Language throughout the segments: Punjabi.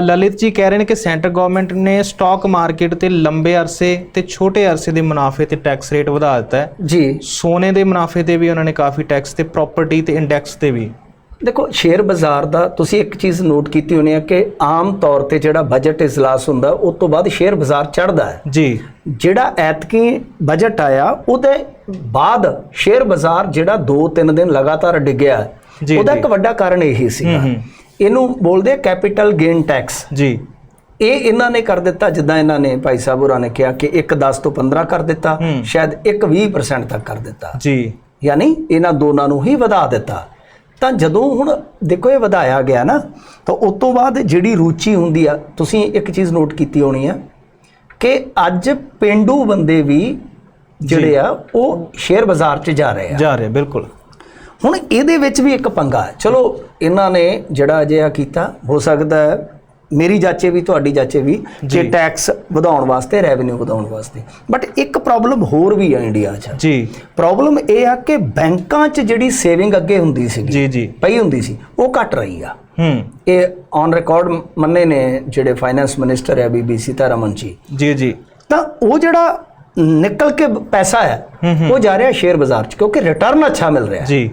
ਲਲਿਤ ਜੀ ਕਹਿ ਰਹੇ ਨੇ ਕਿ ਸੈਂਟਰ ਗਵਰਨਮੈਂਟ ਨੇ ਸਟਾਕ ਮਾਰਕੀਟ ਤੇ ਲੰਬੇ ਅਰਸੇ ਤੇ ਛੋਟੇ ਅਰਸੇ ਦੇ ਮੁਨਾਫੇ ਤੇ ਟੈਕਸ ਰੇਟ ਵਧਾ ਦਿੱਤਾ ਹੈ। ਜੀ। ਸੋਨੇ ਦੇ ਮੁਨਾਫੇ ਤੇ ਵੀ ਉਹਨਾਂ ਨੇ ਕਾਫੀ ਟੈਕਸ ਤੇ ਪ੍ਰਾਪਰਟੀ ਤੇ ਇੰਡੈਕਸ ਤੇ ਵੀ। ਦੇਖੋ ਸ਼ੇਅਰ ਬਾਜ਼ਾਰ ਦਾ ਤੁਸੀਂ ਇੱਕ ਚੀਜ਼ ਨੋਟ ਕੀਤੀ ਹੋਣੀ ਹੈ ਕਿ ਆਮ ਤੌਰ ਤੇ ਜਿਹੜਾ ਬਜਟ ਇਜਲਾਸ ਹੁੰਦਾ ਉਸ ਤੋਂ ਬਾਅਦ ਸ਼ੇਅਰ ਬਾਜ਼ਾਰ ਚੜ੍ਹਦਾ ਹੈ। ਜੀ। ਜਿਹੜਾ ਐਤਕੀ ਬਜਟ ਆਇਆ ਉਹਦੇ ਬਾਅਦ ਸ਼ੇਅਰ ਬਾਜ਼ਾਰ ਜਿਹੜਾ 2-3 ਦਿਨ ਲਗਾਤਾਰ ਡਿੱਗਿਆ ਉਹਦਾ। ਇੱਕ ਵੱਡਾ ਕਾਰਨ ਇਹੀ ਸੀਗਾ। ਹੂੰ। ਇਹਨੂੰ ਬੋਲਦੇ ਕੈਪੀਟਲ ਗੇਨ ਟੈਕਸ ਜੀ। ਇਹ ਇਹਨਾਂ ਨੇ ਕਰ ਦਿੱਤਾ ਜਿੱਦਾਂ ਇਹਨਾਂ ਨੇ ਭਾਈ ਸਾਹਿਬ ਹੋਰਾਂ ਨੇ ਕਿਹਾ ਕਿ ਇੱਕ 10 ਤੋਂ 15 ਕਰ ਦਿੱਤਾ। ਸ਼ਾਇਦ ਇੱਕ 20% ਤੱਕ ਕਰ ਦਿੱਤਾ। ਜੀ। ਯਾਨੀ ਇਹਨਾਂ ਦੋਨਾਂ ਨੂੰ ਹੀ ਵਧਾ ਦਿੱਤਾ। ਤਾਂ ਜਦੋਂ ਹੁਣ ਦੇਖੋ ਇਹ ਵਧਾਇਆ ਗਿਆ ਨਾ ਤਾਂ ਉਸ ਤੋਂ ਬਾਅਦ ਜਿਹੜੀ ਰੁਚੀ ਹੁੰਦੀ ਆ ਤੁਸੀਂ ਇੱਕ ਚੀਜ਼ ਨੋਟ ਕੀਤੀ ਹੋਣੀ ਆ ਕਿ ਅੱਜ ਪਿੰਡੂ ਬੰਦੇ ਵੀ ਜਿਹੜੇ ਆ ਉਹ ਸ਼ੇਅਰ ਬਾਜ਼ਾਰ 'ਚ ਜਾ ਰਹੇ ਆ। ਜਾ ਰਿਹਾ ਬਿਲਕੁਲ। ਹੁਣ ਇਹਦੇ ਵਿੱਚ ਵੀ ਇੱਕ ਪੰਗਾ ਹੈ। ਚਲੋ ਇਹਨਾਂ ਨੇ ਜਿਹੜਾ ਅਜਿਹਾ ਕੀਤਾ ਹੋ ਸਕਦਾ ਹੈ ਮੇਰੀ ਜਾਚੇ ਵੀ ਤੁਹਾਡੀ ਜਾਚੇ ਵੀ ਕਿ ਟੈਕਸ ਵਧਾਉਣ ਵਾਸਤੇ ਰੈਵਨਿਊ ਵਧਾਉਣ ਵਾਸਤੇ। ਬਟ ਇੱਕ ਪ੍ਰੋਬਲਮ ਹੋਰ ਵੀ ਹੈ ਇੰਡੀਆ 'ਚ। ਜੀ। ਪ੍ਰੋਬਲਮ ਇਹ ਆ ਕਿ ਬੈਂਕਾਂ 'ਚ ਜਿਹੜੀ ਸੇਵਿੰਗ ਅੱਗੇ ਹੁੰਦੀ ਸੀ ਜੀ ਜੀ। ਪਈ ਹੁੰਦੀ ਸੀ ਉਹ ਘਟ ਰਹੀ ਆ। ਹੂੰ। ਇਹ ਔਨ ਰਿਕਾਰਡ ਮੰਨੇ ਨੇ ਜਿਹੜੇ ਫਾਈਨੈਂਸ ਮਿਨਿਸਟਰ ਹੈ ਬੀਬੀਸੀ ਤਾਰਾਮਨ ਜੀ। ਜੀ ਜੀ। ਤਾਂ ਉਹ ਜਿਹੜਾ ਨਿਕਲ ਕੇ ਪੈਸਾ ਹੈ ਉਹ ਜਾ ਰਿਹਾ ਸ਼ੇਅਰ ਬਾਜ਼ਾਰ 'ਚ ਕਿਉਂਕਿ ਰਿਟਰਨ ਅੱਛਾ ਮਿਲ ਰਿਹਾ। ਜੀ।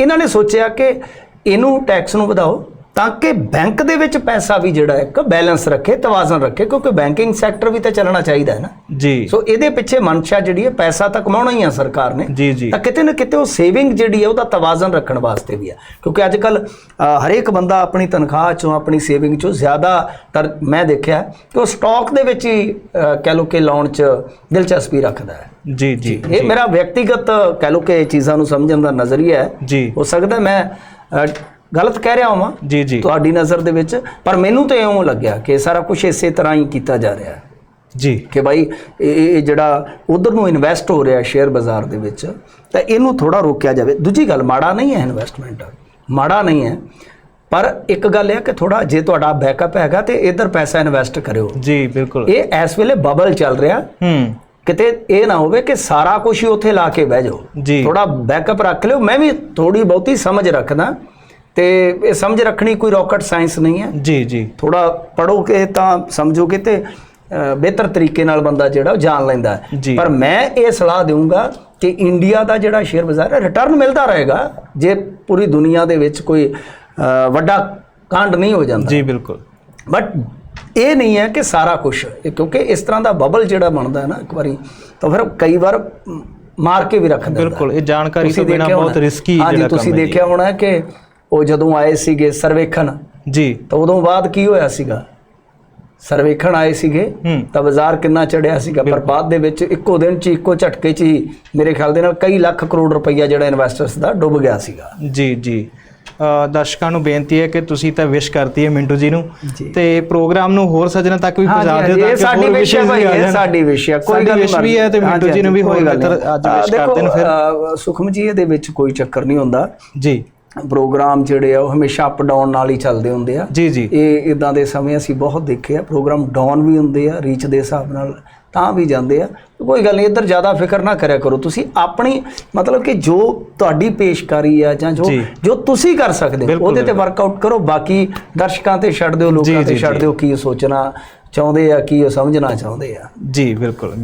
ਇਹਨਾਂ ਨੇ ਸੋਚਿਆ ਕਿ ਇਹਨੂੰ ਟੈਕਸ ਨੂੰ ਵਧਾਓ। ਤਾਂ ਕਿ ਬੈਂਕ ਦੇ ਵਿੱਚ ਪੈਸਾ ਵੀ ਜਿਹੜਾ ਇੱਕ ਬੈਲੈਂਸ ਰੱਖੇ ਤਵਾਜ਼ਨ ਰੱਖੇ ਕਿਉਂਕਿ ਬੈਂਕਿੰਗ ਸੈਕਟਰ ਵੀ ਤਾਂ ਚੱਲਣਾ ਚਾਹੀਦਾ ਹੈ ਨਾ। ਜੀ। ਸੋ ਇਹਦੇ ਪਿੱਛੇ ਮਨਸ਼ਾ ਜਿਹੜੀ ਹੈ ਪੈਸਾ ਤਾਂ ਕਮਾਉਣਾ ਹੀ ਆ ਸਰਕਾਰ ਨੇ। ਜੀ ਜੀ। ਤਾਂ ਕਿਤੇ ਨਾ ਕਿਤੇ ਉਹ ਸੇਵਿੰਗ ਜਿਹੜੀ ਹੈ ਉਹਦਾ ਤਵਾਜ਼ਨ ਰੱਖਣ ਵਾਸਤੇ ਵੀ ਆ। ਕਿਉਂਕਿ ਅੱਜ ਕੱਲ ਹਰੇਕ ਬੰਦਾ ਆਪਣੀ ਤਨਖਾਹ ਚੋਂ ਆਪਣੀ ਸੇਵਿੰਗ ਚੋਂ ਜ਼ਿਆਦਾਤਰ ਮੈਂ ਦੇਖਿਆ ਕਿ ਉਹ ਸਟਾਕ ਦੇ ਵਿੱਚ ਹੀ ਕਹਿ ਲਓ ਕਿ ਲਾਉਣ 'ਚ ਦਿਲਚਸਪੀ ਰੱਖਦਾ ਹੈ। ਜੀ ਜੀ ਇਹ ਮੇਰਾ ਵਿਅਕਤੀਗਤ ਕਹਿ ਲਓ ਕਿ ਚੀਜ਼ਾਂ ਨੂੰ ਸਮਝਣ ਦਾ ਨਜ਼ਰੀਆ ਹੈ। ਜੀ। ਹੋ ਸਕਦਾ ਮੈਂ ਗਲਤ ਕਹਿ ਰਿਹਾ ਹਾਂ ਜੀ ਜੀ। ਤੁਹਾਡੀ ਨਜ਼ਰ ਦੇ ਵਿੱਚ ਪਰ ਮੈਨੂੰ ਤਾਂ ਇਉਂ ਲੱਗਿਆ ਕਿ ਸਾਰਾ ਕੁਝ ਇਸੇ ਤਰ੍ਹਾਂ ਹੀ ਕੀਤਾ ਜਾ ਰਿਹਾ ਹੈ। ਜੀ। ਕਿ ਭਾਈ ਇਹ ਜਿਹੜਾ ਉਧਰ ਨੂੰ ਇਨਵੈਸਟ ਹੋ ਰਿਹਾ ਸ਼ੇਅਰ ਬਾਜ਼ਾਰ ਦੇ ਵਿੱਚ ਤਾਂ ਇਹਨੂੰ ਥੋੜਾ ਰੋਕਿਆ ਜਾਵੇ। ਦੂਜੀ ਗੱਲ ਮਾੜਾ ਨਹੀਂ ਹੈ ਇਨਵੈਸਟਮੈਂਟ ਮਾੜਾ ਨਹੀਂ ਹੈ। ਪਰ ਇੱਕ ਗੱਲ ਇਹ ਹੈ ਕਿ ਥੋੜਾ ਜੇ ਤੁਹਾਡਾ ਬੈਕਅਪ ਹੈਗਾ ਤੇ ਇਧਰ ਪੈਸਾ ਇਨਵੈਸਟ ਕਰਿਓ। ਜੀ ਬਿਲਕੁਲ। ਇਹ ਇਸ ਵੇਲੇ ਬਬਲ ਚੱਲ ਰਿਹਾ। ਹੂੰ। ਕਿਤੇ ਇਹ ਨਾ ਹੋਵੇ ਕਿ ਸਾਰਾ ਕੁਝ ਹੀ ਉੱਥੇ ਲਾ ਕੇ ਬਹਿ ਜਾਓ। ਜੀ। ਥੋੜਾ ਬੈਕਅਪ ਰੱਖ ਲਿਓ। ਮੈਂ ਵੀ ਥੋੜੀ ਬਹੁਤੀ ਸਮਝ ਰੱਖਦਾ। ਤੇ ਇਹ ਸਮਝ ਰੱਖਣੀ ਕੋਈ ਰਾਕਟ ਸਾਇੰਸ ਨਹੀਂ ਹੈ ਜੀ ਜੀ ਥੋੜਾ ਪੜੋਗੇ ਤਾਂ ਸਮਝੋਗੇ ਤੇ ਬਿਹਤਰ ਤਰੀਕੇ ਨਾਲ ਬੰਦਾ ਜਿਹੜਾ ਉਹ ਜਾਣ ਲੈਂਦਾ। ਪਰ ਮੈਂ ਇਹ ਸਲਾਹ ਦੇਵਾਂਗਾ ਕਿ ਇੰਡੀਆ ਦਾ ਜਿਹੜਾ ਸ਼ੇਅਰ ਬਾਜ਼ਾਰ ਹੈ ਰਿਟਰਨ ਮਿਲਦਾ ਰਹੇਗਾ ਜੇ ਪੂਰੀ ਦੁਨੀਆ ਦੇ ਵਿੱਚ ਕੋਈ ਵੱਡਾ ਕਾਂਡ ਨਹੀਂ ਹੋ ਜਾਂਦਾ ਜੀ ਬਿਲਕੁਲ ਬਟ ਇਹ ਨਹੀਂ ਹੈ ਕਿ ਸਾਰਾ ਕੁਝ ਕਿਉਂਕਿ ਇਸ ਤਰ੍ਹਾਂ ਦਾ ਬਬਲ ਜਿਹੜਾ ਬਣਦਾ ਹੈ ਨਾ ਇੱਕ ਵਾਰੀ ਤਾਂ ਫਿਰ ਕਈ ਵਾਰ ਮਾਰ ਕੇ ਵੀ ਰੱਖ ਦਿੰਦਾ। ਬਿਲਕੁਲ ਇਹ ਜਾਣਕਾਰੀ ਤੁਸੀਂ ਤੋਂ ਬਿਨਾ ਬਹੁਤ ਰਿਸਕੀ ਜਿਹੜਾ ਤੁਸੀਂ ਕੰਮ ਹੈ ਜੀ। ਦੇਖਿਆ ਹੋਣਾ ਕਿ ਉਹ ਜਦੋਂ ਆਏ ਸੀਗੇ ਸਰਵੇਖਣ ਜੀ। ਤਾਂ ਉਦੋਂ ਬਾਅਦ ਕੀ ਹੋਇਆ ਸੀਗਾ? ਸਰਵੇਖਣ ਆਏ ਸੀਗੇ। ਤਾਂ ਬਾਜ਼ਾਰ ਕਿੰਨਾ ਚੜਿਆ ਸੀਗਾ? ਪਰ ਬਾਅਦ ਦੇ ਵਿੱਚ ਇੱਕੋ ਦਿਨ 'ਚ ਇੱਕੋ ਝਟਕੇ 'ਚ ਹੀ ਮੇਰੇ ਖਿਆਲ ਦੇ ਨਾਲ ਕਈ ਲੱਖ ਕਰੋੜ ਰੁਪਈਆ ਜਿਹੜਾ ਇਨਵੈਸਟਰਸ ਦਾ ਡੁੱਬ ਗਿਆ ਸੀਗਾ। ਜੀ ਜੀ। ਦਰਸ਼ਕਾਂ ਨੂੰ ਬੇਨਤੀ ਹੈ ਕਿ ਤੁਸੀਂ ਤਾਂ ਵਿਸ਼ ਕਰਤੀ ਹੈ ਮਿੰਟੂ ਜੀ ਨੂੰ। ਤੇ ਪ੍ਰੋਗਰਾਮ ਨੂੰ ਹੋਰ ਸੱਜਣਾ ਤੱਕ ਵੀ ਪਹੁੰਚਾ ਦਿਓ ਤਾਂ ਇਹ ਕਿ ਸਾਡੀ ਵਿਸ਼ ਹੈ। ਸਾਡੀ ਵਿਸ਼ ਹੈ ਕੋਈ ਗੱਲ ਵੀ ਹੈ ਤੇ ਮਿੰਟੂ ਜੀ ਨੂੰ ਵੀ ਬਿਹਤਰ ਅੱਜ wish ਕਰ ਦੇਣ ਫਿਰ। ਫਿਰ ਸੁਖਮ ਜੀ ਇਹਦੇ ਵਿੱਚ ਕੋਈ ਚੱਕਰ ਨਹੀਂ ਹੁੰਦਾ। ਜੀ। ਪ੍ਰੋਗਰਾਮ ਜਿਹੜੇ ਆ ਉਹ ਹਮੇਸ਼ਾ ਅਪ ਡਾਊਨ ਨਾਲ ਹੀ ਚੱਲਦੇ ਹੁੰਦੇ ਆ। ਜੀ ਜੀ। ਇਹ ਇਦਾਂ ਦੇ ਸਮੇਂ ਅਸੀਂ ਬਹੁਤ ਦੇਖੇ ਆ। ਪ੍ਰੋਗਰਾਮ ਡਾਊਨ ਵੀ ਹੁੰਦੇ ਆ ਰੀਚ ਦੇ ਹਿਸਾਬ ਨਾਲ ਤਾਂ ਵੀ ਜਾਂਦੇ ਆ। ਕੋਈ ਗੱਲ ਨਹੀਂ ਇੱਧਰ ਜ਼ਿਆਦਾ ਫਿਕਰ ਨਾ ਕਰਿਆ ਕਰੋ। ਤੁਸੀਂ ਆਪਣੀ ਮਤਲਬ ਕਿ ਜੋ ਤੁਹਾਡੀ ਪੇਸ਼ਕਾਰੀ ਆ ਜਾਂ ਜੋ ਜੀ। ਤੁਸੀਂ ਕਰ ਸਕਦੇ ਹੋ ਉਹਦੇ ਤੇ ਵਰਕਆਊਟ ਕਰੋ। ਬਾਕੀ ਦਰਸ਼ਕਾਂ ਤੇ ਛੱਡ ਦਿਓ ਲੋਕਾਂ ਤੇ ਛੱਡ। ਦਿਓ ਕੀ ਉਹ ਸੋਚਣਾ ਚਾਹੁੰਦੇ ਆ ਕੀ ਉਹ ਸਮਝਣਾ ਚਾਹੁੰਦੇ ਆ। ਜੀ ਬਿਲਕੁਲ।